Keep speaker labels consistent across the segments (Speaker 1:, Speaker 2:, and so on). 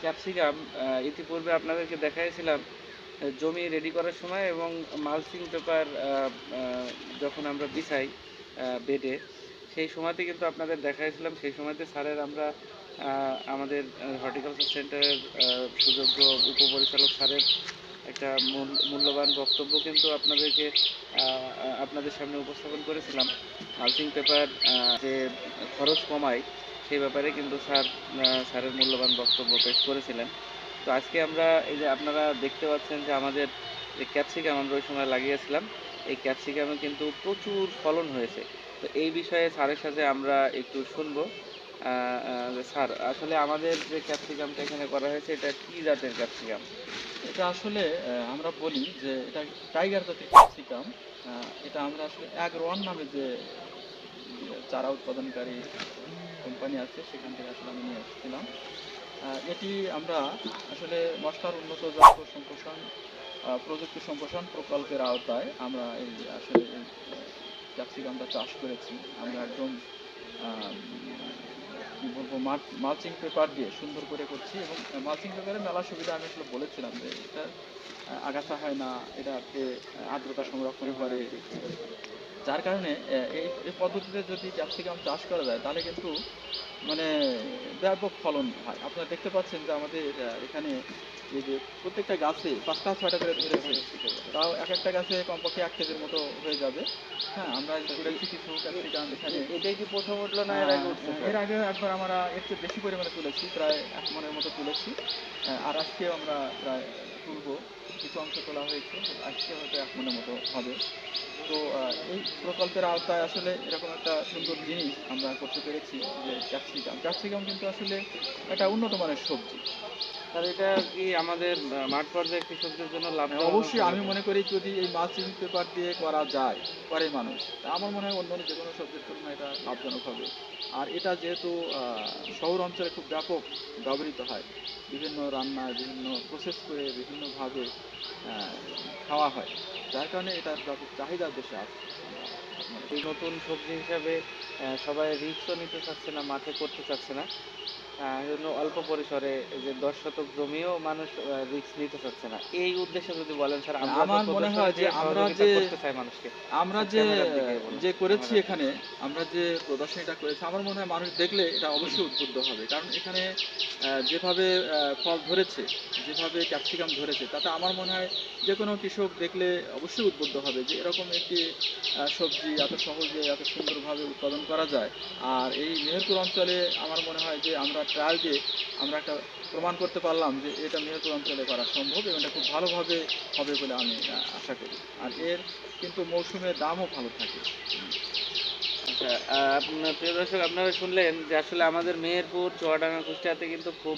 Speaker 1: Capsicum ইতিপূর্বে আপনাদেরকে দেখাইছিলাম জমি রেডি করার সময় এবং মালচিং পেপার যখন আমরা বিছাই বেডে সেই সময়তে কিন্তু আপনাদের দেখাইছিলাম, সেই সময়তে স্যারের আমরা আমাদের হর্টিকালচার সেন্টারের সুযোগ্য উপপরিচালক স্যারের একটা মূল- মূল্যবান বক্তব্য কিন্তু আপনাদেরকে আপনাদের সামনে উপস্থাপন করেছিলাম। মালচিং পেপার যে খরচ কমায় সেই ব্যাপারে কিন্তু স্যার স্যারের মূল্যবান বক্তব্য পেশ করেছিলেন। তো আজকে আমরা এই যে আপনারা দেখতে পাচ্ছেন যে আমাদের যে ক্যাপসিকাম আমরা ওই সময় লাগিয়েছিলাম, এই ক্যাপসিকামে কিন্তু প্রচুর ফলন হয়েছে। তো এই বিষয়ে স্যারের সাথে আমরা একটু শুনব। স্যার, আসলে আমাদের যে ক্যাপসিকামটা এখানে করা হয়েছে, এটা কি জাতের ক্যাপসিকাম?
Speaker 2: এটা আসলে আমরা বলি যে এটা টাইগার জাতের ক্যাপসিকাম। এটা আমরা আসলে অ্যাগ্রোয়ান নামে যে চারা উৎপাদনকারী কোম্পানি আছে, সেখান থেকে আসলে আমি নিয়ে এসেছিলাম। এটি আমরা আসলে মশলার উন্নত জাত সম্প্রসারণ প্রযুক্তি সম্প্রসারণ প্রকল্পের আওতায় আমরা এই আসলে এই ক্যাপসিকামটা চাষ করেছি। আমরা একদম কি বলব মালচিং পেপার দিয়ে সুন্দর করে করছি এবং মালচিং পেপারে মেলা সুবিধা আমি আসলে বলেছিলাম যে এটা আগাছা হয় না এটাতে আর্দ্রতা সংরক্ষণ করে যার কারণে এই এই পদ্ধতিতে যদি ক্যাপসিকাম চাষ করা যায় তাহলে কিন্তু মানে ব্যাপক ফলন হয়। আপনারা দেখতে পাচ্ছেন যে আমাদের এখানে এই যে প্রত্যেকটা গাছে পাঁচটা ছয়টা করে ধরেছে তাও এক একটা গাছে কমপক্ষে এক কেজির মতো হয়ে যাবে। হ্যাঁ আমরা তুলেছি কিছু ক্যাপসিকাম এখানে।
Speaker 1: এটাই কি প্রথম উঠল না এর আগে
Speaker 2: হ্যাঁ, এর আগে একবার আমরা এর চেয়ে বেশি পরিমাণে তুলেছি প্রায় এক মনের মতো তুলেছি। আর আজকেও আমরা প্রায় তুলবো কিছু অংশ তোলা হয়েছে আজকে হয়তো এক মনের মতো হবে। তো এই প্রকল্পের আওতায় আসলে এরকম একটা সুন্দর জিনিস আমরা করতে পেরেছি যে, ক্যাপসিকাম। ক্যাপসিকাম কিন্তু আসলে একটা উন্নত মানের সবজি।
Speaker 1: স্যার, এটা কি আমাদের মাঠ পর্যায়ে কৃষকদের জন্য লাভ
Speaker 2: অবশ্যই, আমি মনে করি যদি এই মালচিং পেপার দিয়ে করা যায় করে মানুষ আমার মনে হয় অন্য অন্য যে কোনো সবজির তুলনায় এটা লাভজনক হবে। আর এটা যেহেতু শহর অঞ্চলে খুব ব্যাপক ব্যবহৃত হয়, বিভিন্ন রান্নায় বিভিন্ন প্রসেস করে বিভিন্নভাবে খাওয়া হয়। যার কারণে এটার ব্যাপক চাহিদা দেশে আছে।
Speaker 1: এই নতুন সবজি হিসাবে সবাই রিস্কও নিতে চাচ্ছে না মাঠে করতে চাচ্ছে না। জন্য অল্প পরিসরে এই যে দশ শতক জমিও মানুষ রিস্ক নিতে চাচ্ছে না। এই উদ্দেশ্যে যদি বলেন স্যার আমার
Speaker 2: মনে হয় যে আমরা যে-
Speaker 1: মানুষকে।
Speaker 2: আমরা যে
Speaker 1: দিকে বলুন।
Speaker 2: যে করেছি এখানে আমরা যে প্রদর্শনীটা করেছি আমার মনে হয় মানুষ দেখলে এটা অবশ্যই উদ্বুদ্ধ হবে। কারণ এখানে যেভাবে ফল ধরেছে যেভাবে ক্যাপসিকাম ধরেছে তাতে আমার মনে হয় যে কোনো কৃষক দেখলে অবশ্যই উদ্বুদ্ধ হবে যে এরকম একটি সবজি এত সহজে, এত সুন্দরভাবে উৎপাদন করা যায়। আর এই মেহেরপুর অঞ্চলে আমার মনে হয় যে আমরা ট্রায়াল দিয়ে আমরা একটা প্রমাণ করতে পারলাম যে এটা মেহেরপুর অঞ্চলে করা সম্ভব এবং এটা খুব ভালোভাবে হবে বলে আমি আশা করি। আর এর কিন্তু মৌসুমে দামও ভালো থাকে।
Speaker 1: আচ্ছা আপনার প্রিয় দর্শক, আপনারা শুনলেন যে আসলে আমাদের মেহেরপুর, চুয়াডাঙ্গা, কুষ্টিয়াতে কিন্তু খুব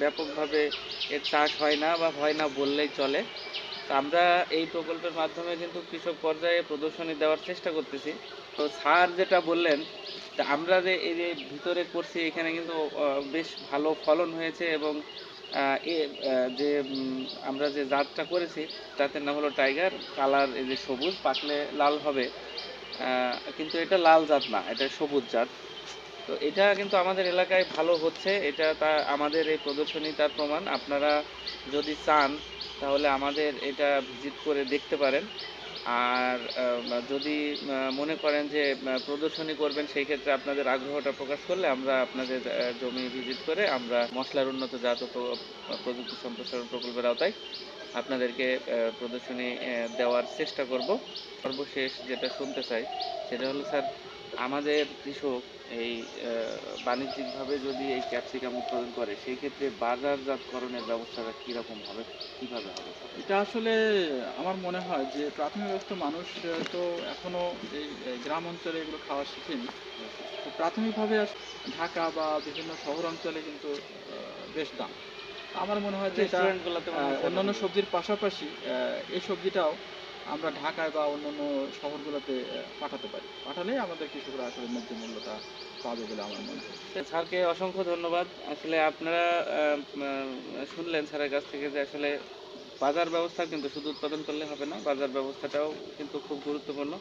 Speaker 1: ব্যাপকভাবে এর চাষ হয় না বা হয় না বললেই চলে। আমরা এই প্রকল্পের মাধ্যমে কিন্তু কৃষক পর্যায়ে প্রদর্শনী দেওয়ার চেষ্টা করতেছি। তো স্যার যেটা বললেন আমরা যে এই যে ভিতরে করছি, এখানে কিন্তু বেশ ভালো ফলন হয়েছে এবং যে আমরা যে জাতটা করেছি, তাতে নাম হলো টাইগার, কালার এই যে সবুজ, পাকলে লাল হবে। কিন্তু এটা লাল জাত না, এটা সবুজ জাত। তো এটা কিন্তু আমাদের এলাকায় ভালো হচ্ছে, এটা তা, আমাদের এই প্রদর্শনী তার প্রমাণ। আপনারা যদি চান তাহলে আমাদের এটা ভিজিট করে দেখতে পারেন। আর যদি মনে করেন যে প্রদর্শনী করবেন, সেই ক্ষেত্রে আপনাদের আগ্রহটা প্রকাশ করলে আমরা আপনাদের জমি ভিজিট করে আমরা মশলার উন্নত জাত প্রযুক্তি সম্প্রসারণ প্রকল্পের আওতায় আপনাদেরকে প্রদর্শনী দেওয়ার চেষ্টা করব। সর্বশেষ যেটা শুনতে চাই সেটা হলো, স্যার আমাদের কৃষক এই আহ, বাণিজ্যিকভাবে যদি এই ক্যাপসিকাম উৎপাদন করে সেই ক্ষেত্রে বাজারজাতকরণের ব্যবস্থাটা কীরকম হবে? কীভাবে হবে?
Speaker 2: এটা আসলে আমার মনে হয় যে প্রাথমিক অবস্থা মানুষ তো এখনও এই গ্রাম অঞ্চলে এগুলো খাওয়া শিখেনি। তো প্রাথমিকভাবে ঢাকা বা বিভিন্ন শহর অঞ্চলে কিন্তু আহ, বেশ দাম। আমার মনে হয় যে এটা অন্যান্য সবজির পাশাপাশি আহ, এই সবজিটাও আমরা ঢাকায় বা অন্যান্য শহরগুলোতে পাঠাতে পারি। পাঠালে আমাদের কৃষকরা আসলে ন্যায্য মূল্যটা পাবে বলে আমার মনে হয়।
Speaker 1: স্যারকে অসংখ্য ধন্যবাদ। আসলে আপনারা শুনলেন স্যারের কাছ থেকে যে আসলে বাজার ব্যবস্থা কিন্তু শুধু উৎপাদন করলে হবে না, বাজার ব্যবস্থাটাও কিন্তু খুব গুরুত্বপূর্ণ।